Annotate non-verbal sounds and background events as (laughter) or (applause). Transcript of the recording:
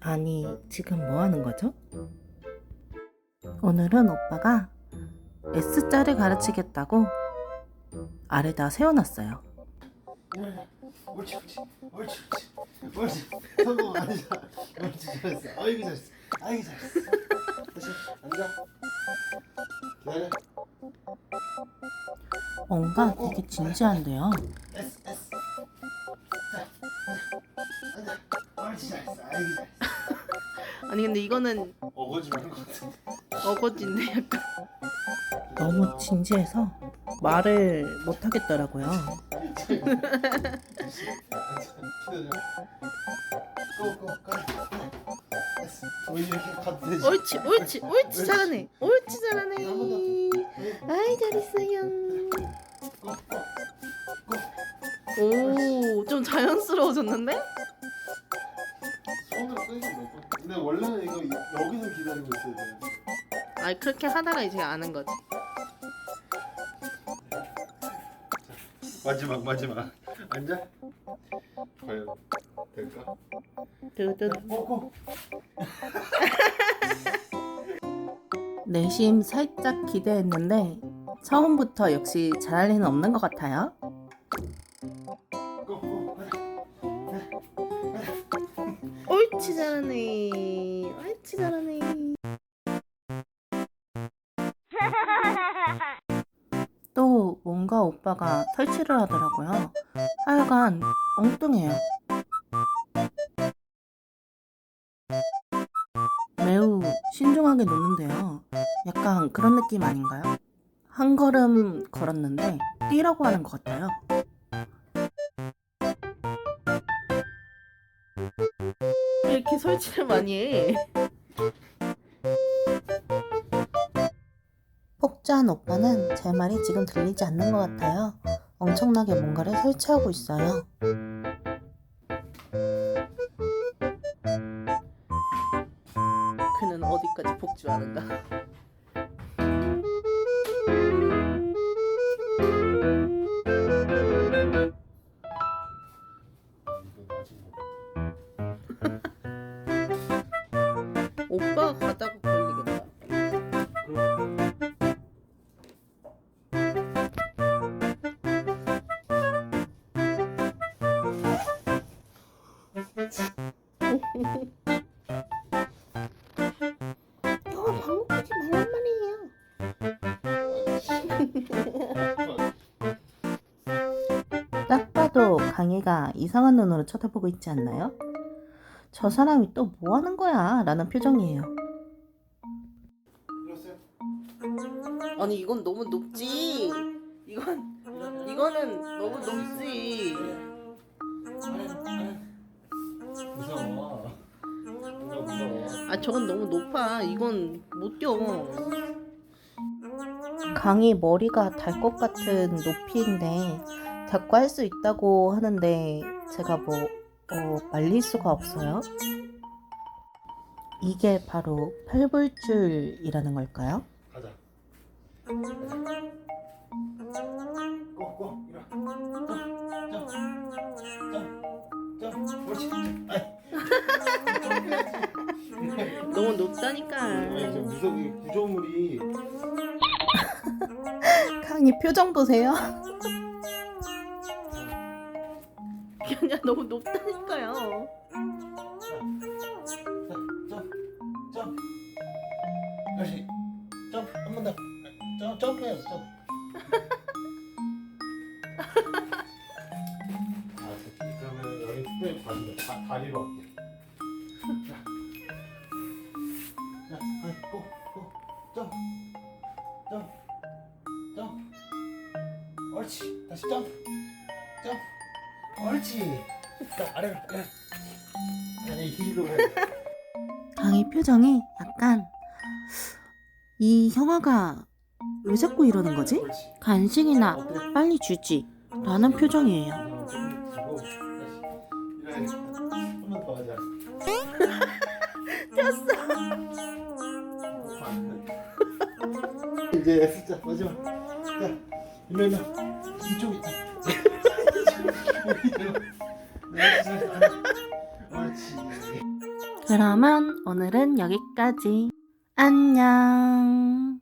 아니, 지금 뭐 하는 거죠? 오늘은 오빠가 S자를 가르치겠다고 아래다 세워놨어요. 옳지 옳지 옳지 옳지 옳지 성공 아니야 옳지 잘했어 아이고 잘했어 아이고 잘했어 다시 앉아 기다려 뭔가 되게 진지한데요. 옳지 잘했어. 아이고 잘했어. 아니 근데 이거는 어거지 말것 같은데. 어거지인데 약간. 너무 진지해서 말을 못 하겠더라고요. 옳지 옳지 옳지 잘하네. 옳지 잘하네. 아이 잘했어요. 오 좀 자연스러워졌는데? 손으로 끄는 게몇 번? 근데 원래는 이거 이- 여기서 기다리고 있어야 돼. 아니 그렇게 하다가 이제 아는 거지 마지막 마지막. 앉아. 과연 될까? 두둔 꼬꼬. 내심 살짝 기대했는데 처음부터 역시 잘할 리는 없는 것 같아요. 옳지 잘하네 옳지 잘하네 또 뭔가 오빠가 설치를 하더라고요. 하여간 엉뚱해요. 매우 신중하게 놓는데요. 약간 그런 느낌 아닌가요? 한 걸음 걸었는데 뛰라고 하는 것 같아요. 설치를 많이 해 폭주한 오빠는 제 말이 지금 들리지 않는 것 같아요. 엄청나게 뭔가를 설치하고 있어요. 그는 어디까지 복주하는가 딱 봐도 강희가 이상한 눈으로 쳐다보고 있지 않나요? 저 사람이 또 뭐 하는 거야? 라는 표정이에요. 아니 이건 너무 높지 이건 이거는 너무 높지 무서워. 이거 무서워. 아 저건 너무 높아 이건 못 뛰어 강희 머리가 달 것 같은 높이인데 자꾸 할 수 있다고 하는데 제가 뭐 어, 말릴 수가 없어요. 이게 바로 팔불줄이라는 걸까요? 가자. 꼬 꼬 일어. 점점점 점. 옳지. 아이. (laughs) 너무 높다니까 무서운 구조물이 (laughs) 강희 표정 보세요. (laughs) 그냥 너무 높다니까요 점, 점. 다시 점, 한 번 더. 점, 점프해요, 점. 아. 그러면 여기 스프레이 다리로, 다, 다리로 할게. 자, 자, 아니, 고, 고, 점, 점, 점. 옳지. 다시 점, 점. 옳지. 자, 아래로, 아래. 아니, 힐로 해. 강희 표정이 약간 이 형아가 왜 자꾸 이러는 거지? 옳지. 간식이나 빨리 주지 라는 표정이에요. 한번 더 하자. 됐어. 이제 S자 마지막. 자, 일로 일로. 이쪽. 그러면 오늘은 여기까지. 안녕.